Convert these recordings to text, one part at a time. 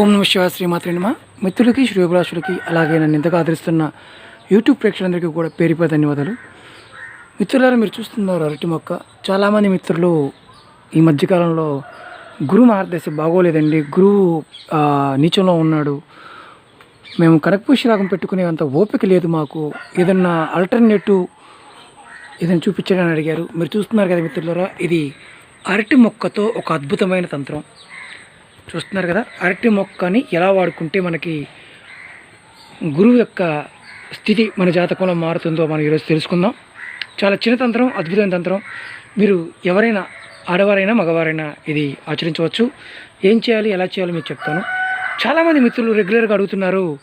ఓం నమ శివ శ్రీమాత్రినమ మిత్రులకి శ్రీభిలాషులకి అలాగే నన్ను ఇంతగా ఆదరిస్తున్న యూట్యూబ్ ప్రేక్షకులందరికీ కూడా పేరుపై ధన్యవాదాలు. మిత్రులారా మీరు చూస్తున్నారు అరటి మొక్క. చాలామంది మిత్రులు ఈ మధ్యకాలంలో గురువు మార్గదర్శి బాగోలేదండి. గురువు నీచంలో ఉన్నాడు. మేము కనకపూషి రాగం పెట్టుకునే అంత ఓపిక లేదు మాకు. ఏదన్నా ఆల్టర్నేటివ్ ఏదైనా చూపించడానికి అడిగారు. మీరు చూస్తున్నారు కదా మిత్రులారా ఇది అరటి మొక్కతో ఒక అద్భుతమైన తంత్రం. చూస్తున్నారు కదా అరటి మొక్కని ఎలా వాడుకుంటే మనకి గురువు యొక్క స్థితి మన జాతకంలో మారుతుందో మనం ఈరోజు తెలుసుకుందాం. చాలా చిన్న తంత్రం అద్భుతమైన తంత్రం. మీరు ఎవరైనా ఆడవారైనా మగవారైనా ఇది ఆచరించవచ్చు. ఏం చేయాలి ఎలా చేయాలో మీకు చెప్తాను. చాలామంది మిత్రులు రెగ్యులర్గా అడుగుతున్నారు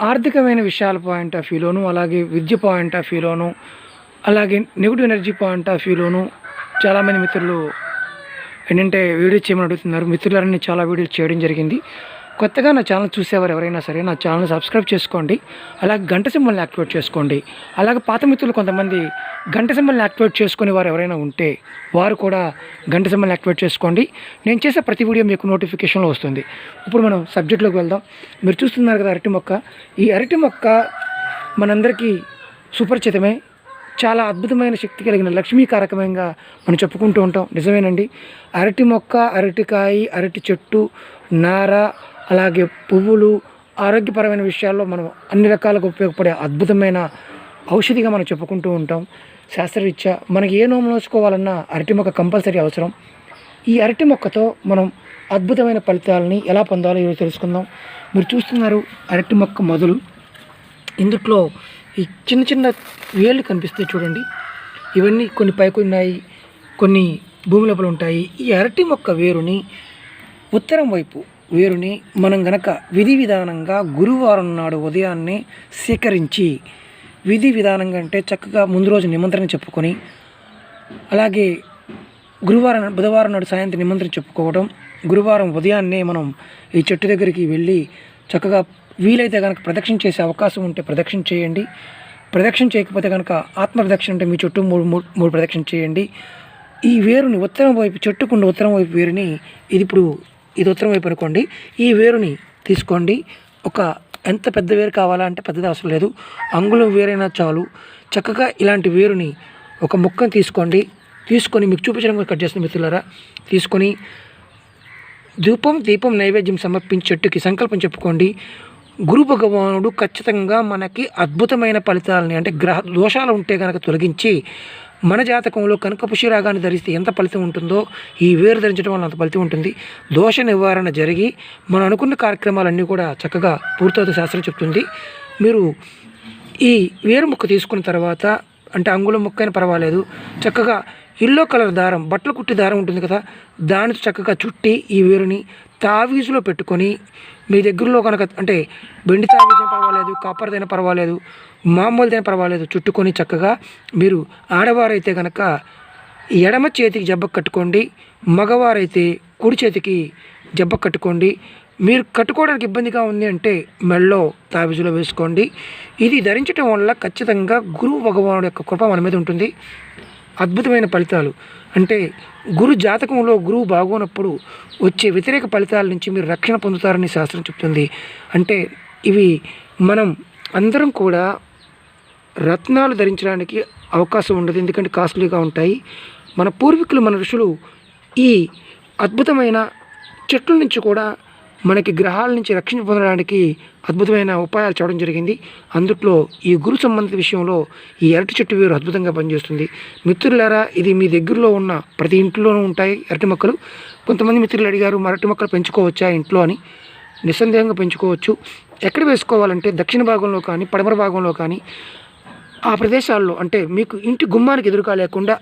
ఆర్థికమైన విషయాల పాయింట్ ఆఫ్ వ్యూలోను అలాగే విద్య పాయింట్ ఆఫ్ వ్యూలోను అలాగే నెగిటివ్ ఎనర్జీ పాయింట్ ఆఫ్ వ్యూలోను చాలామంది మిత్రులు ఏంటంటే వీడియో చేయమని అడుగుతున్నారు. మిత్రులన్నీ చాలా వీడియోలు చేయడం జరిగింది. కొత్తగా నా ఛానల్ చూసేవారు ఎవరైనా సరే నా ఛానల్ సబ్స్క్రైబ్ చేసుకోండి. అలాగే గంట సింబల్ని యాక్టివేట్ చేసుకోండి. అలాగే పాత మిత్రులు కొంతమంది గంట సింబల్ని యాక్టివేట్ చేసుకునే వారు ఎవరైనా ఉంటే వారు కూడా గంట సింబల్ని యాక్టివేట్ చేసుకోండి. నేను చేసే ప్రతి వీడియో మీకు నోటిఫికేషన్లో వస్తుంది. ఇప్పుడు మనం సబ్జెక్ట్లోకి వెళ్దాం. మీరు చూస్తున్నారు కదా అరటి మొక్క. ఈ అరటి మొక్క మనందరికీ సుపరిచితమే. చాలా అద్భుతమైన శక్తి కలిగిన లక్ష్మీ కారకమంగా మనం చెప్పుకుంటూ ఉంటాం. నిజమేనండి. అరటి మొక్క అరటికాయ అరటి చెట్టు నార అలాగే పువ్వులు ఆరోగ్యపరమైన విషయాల్లో మనం అన్ని రకాలుగా ఉపయోగపడే అద్భుతమైన ఔషధిగా మనం చెప్పుకుంటూ ఉంటాం. శాస్త్రరీత్యా మనకి ఏ నోము నోచుకోవాలన్నా అరటి మొక్క కంపల్సరీ అవసరం. ఈ అరటి మొక్కతో మనం అద్భుతమైన ఫలితాలని ఎలా పొందాలో ఈరోజు తెలుసుకుందాం. మీరు చూస్తున్నారు అరటి మొక్క మొదలు. ఇందుట్లో ఈ చిన్న చిన్న వేళ్ళు కనిపిస్తాయి చూడండి. ఇవన్నీ కొన్ని పైకి ఉన్నాయి కొన్ని భూమి లోపల ఉంటాయి. ఈ అరటి మొక్క వేరుని ఉత్తరం వైపు వేరుని మనం గనక విధి విధానంగా గురువారం నాడు ఉదయాన్నే సేకరించి విధి విధానంగా అంటే చక్కగా ముందు రోజు నిమంత్రణ చెప్పుకొని అలాగే గురువారం బుధవారం నాడు సాయంత్రం నిమంత్రణ చెప్పుకోవడం గురువారం ఉదయాన్నే మనం ఈ చెట్టు దగ్గరికి వెళ్ళి చక్కగా వీలైతే కనుక ప్రదక్షిణ చేసే అవకాశం ఉంటే ప్రదక్షిణ చేయండి. ప్రదక్షిణ చేయకపోతే కనుక ఆత్మ ప్రదక్షిణ అంటే మీ చుట్టూ మూడు మూడు ప్రదక్షిణ చేయండి. ఈ వేరుని ఉత్తరం వైపు చెట్టుకుండ ఉత్తరం వైపు వేరుని ఇది ఇప్పుడు ఇది ఉత్తరం వైపు అనుకోండి. ఈ వేరుని తీసుకోండి. ఒక ఎంత పెద్ద వేరు కావాలా అంటే పెద్దది అవసరం లేదు. అంగుళం వేరైనా చాలు. చక్కగా ఇలాంటి వేరుని ఒక ముక్కను తీసుకోండి. తీసుకొని మీకు చూపించడం కట్ చేస్తున్న మిత్రులారా తీసుకొని ధూపం దీపం నైవేద్యం సమర్పించి చెట్టుకి సంకల్పం చెప్పుకోండి. గురు భగవానుడు ఖచ్చితంగా మనకి అద్భుతమైన ఫలితాలని అంటే గ్రహ దోషాలు ఉంటే కనుక తొలగించి మన జాతకంలో కనుక పుష్యరాగాన్ని ధరిస్తే ఎంత ఫలితం ఉంటుందో ఈ వేరు ధరించడం వల్ల అంత ఫలితం ఉంటుంది. దోష నివారణ జరిగి మనం అనుకున్న కార్యక్రమాలన్నీ కూడా చక్కగా పూర్తవుతా శాస్త్రం చెప్తుంది. మీరు ఈ వేరు ముక్క తీసుకున్న తర్వాత అంటే అంగుళం ముక్క అయినా పర్వాలేదు చక్కగా ఎల్లో కలర్ దారం బట్టలు కుట్టి దారం ఉంటుంది కదా? దానితో చక్కగా చుట్టి ఈ వేరుని తావీజులో పెట్టుకొని మీ దగ్గరలో కనుక అంటే బెండి తావీజైనా పర్వాలేదు కాపర్దైనా పర్వాలేదు మామూలుదైనా పర్వాలేదు చుట్టుకొని చక్కగా మీరు ఆడవారైతే కనుక ఎడమ చేతికి జబ్బ కట్టుకోండి మగవారైతే కుడి చేతికి జబ్బ కట్టుకోండి. మీరు కట్టుకోవడానికి ఇబ్బందిగా ఉంది అంటే మెళ్ళో తాబీజులో వేసుకోండి. ఇది ధరించడం వల్ల ఖచ్చితంగా గురువు భగవానుడు యొక్క కృప మన మీద ఉంటుంది. అద్భుతమైన ఫలితాలు. అంటే గురు జాతకంలో గురువు బాగోనప్పుడు వచ్చే వ్యతిరేక ఫలితాల నుంచి మీరు రక్షణ పొందుతారని శాస్త్రం చెప్తుంది. అంటే ఇవి మనం అందరం కూడా రత్నాలు ధరించడానికి అవకాశం ఉండదు. ఎందుకంటే కాస్ట్లీగా ఉంటాయి. మన పూర్వీకులు మన ఋషులు ఈ అద్భుతమైన చెట్ల నుంచి కూడా మనకి గ్రహాల నుంచి రక్షణ పొందడానికి అద్భుతమైన ఉపాయాలు చేయడం జరిగింది. అందుట్లో ఈ గురు సంబంధిత విషయంలో ఈ అరటి చెట్టు వేరు అద్భుతంగా పనిచేస్తుంది. మిత్రులారా ఇది మీ దగ్గరలో ఉన్న ప్రతి ఇంట్లోనూ ఉంటాయి అరటి మొక్కలు. కొంతమంది మిత్రులు అడిగారు మరటి మొక్కలు పెంచుకోవచ్చా ఇంట్లో? అని. నిస్సందేహంగా పెంచుకోవచ్చు. ఎక్కడ వేసుకోవాలంటే దక్షిణ భాగంలో కానీ పడమర భాగంలో కానీ ఆ ప్రదేశాల్లో. అంటే మీకు ఇంటి గుమ్మానికి ఎదురుగా లేకుండా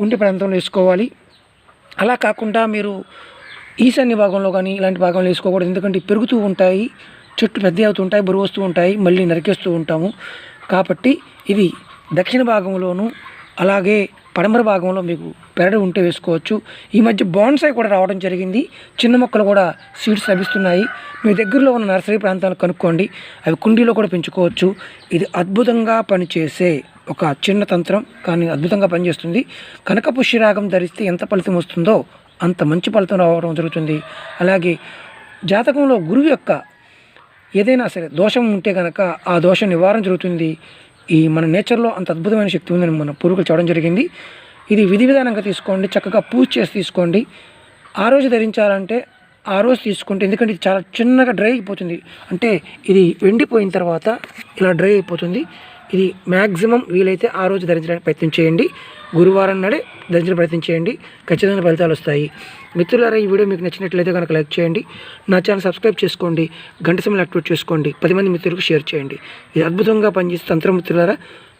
ఉండే ప్రాంతంలో వేసుకోవాలి. అలా కాకుండా మీరు ఈశాన్య భాగంలో కానీ ఇలాంటి భాగంలో వేసుకోకూడదు. ఎందుకంటే పెరుగుతూ ఉంటాయి చెట్టు పెద్ద అవుతుంటాయి బరువు వస్తూ ఉంటాయి మళ్ళీ నరికేస్తూ ఉంటాము. కాబట్టి ఇవి దక్షిణ భాగంలోను అలాగే పడమర భాగంలో మీకు పెరడు ఉంటే వేసుకోవచ్చు. ఈ మధ్య బాన్సాయి కూడా రావడం జరిగింది. చిన్న మొక్కలు కూడా సీడ్స్ లభిస్తున్నాయి. మీ దగ్గరలో ఉన్న నర్సరీ ప్రాంతాలు కనుక్కోండి. అవి కుండీలో కూడా పెంచుకోవచ్చు. ఇది అద్భుతంగా పనిచేసే ఒక చిన్న తంత్రం కానీ అద్భుతంగా పనిచేస్తుంది. కనక పుష్యరాగం ధరిస్తే ఎంత ఫలితం వస్తుందో అంత మంచి ఫలితం రావడం జరుగుతుంది. అలాగే జాతకంలో గురువు యొక్క ఏదైనా సరే దోషం ఉంటే కనుక ఆ దోషం నివారణ జరుగుతుంది. ఈ మన నేచర్లో అంత అద్భుతమైన శక్తి ఉందని మన పూర్వీకులు చెప్పడం జరిగింది. ఇది విధి విధానంగా తీసుకోండి చక్కగా పూజ చేసి తీసుకోండి. ఆ రోజు ధరించాలంటే ఆ రోజు తీసుకుంటే ఎందుకంటే ఇది చాలా చిన్నగా డ్రై అయిపోతుంది. అంటే ఇది ఎండిపోయిన తర్వాత ఇలా డ్రై అయిపోతుంది. ఇది మ్యాక్సిమం వీలైతే ఆ రోజు ధరించడానికి ప్రయత్నం చేయండి. గురువారం నాడే ధరించడానికి ప్రయత్నం చేయండి. ఖచ్చితంగా ఫలితాలు వస్తాయి. మిత్రులారా ఈ వీడియో మీకు నచ్చినట్లయితే కనుక లైక్ చేయండి. నా ఛానల్ సబ్స్క్రైబ్ చేసుకోండి. గంట సమయం యాక్టివేట్ చేసుకోండి. పది మంది మిత్రులకు షేర్ చేయండి. ఇది అద్భుతంగా పనిచేస్తే తంత్ర మిత్రులారా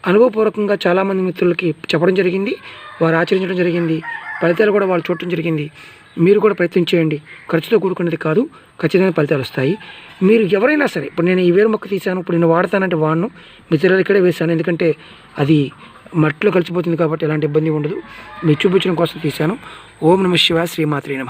అనుభవపూర్వకంగా చాలామంది మిత్రులకి చెప్పడం జరిగింది. వారు ఆచరించడం జరిగింది. ఫలితాలు కూడా వాళ్ళు చూడటం జరిగింది. మీరు కూడా ప్రయత్నం చేయండి. ఖర్చుతో కూడుకున్నది కాదు ఖచ్చితంగా ఫలితాలు వస్తాయి. మీరు ఎవరైనా సరే ఇప్పుడు నేను ఈ వేరు మొక్క తీశాను ఇప్పుడు నేను వాడతానంటే వాడను. మిత్రులు ఇక్కడే వేశాను. ఎందుకంటే అది మట్టిలో కలిసిపోతుంది కాబట్టి ఎలాంటి ఇబ్బంది ఉండదు. మీరు చూపించడం కోసం తీశాను. ఓం నమ శివ శ్రీమాత్రి నమ.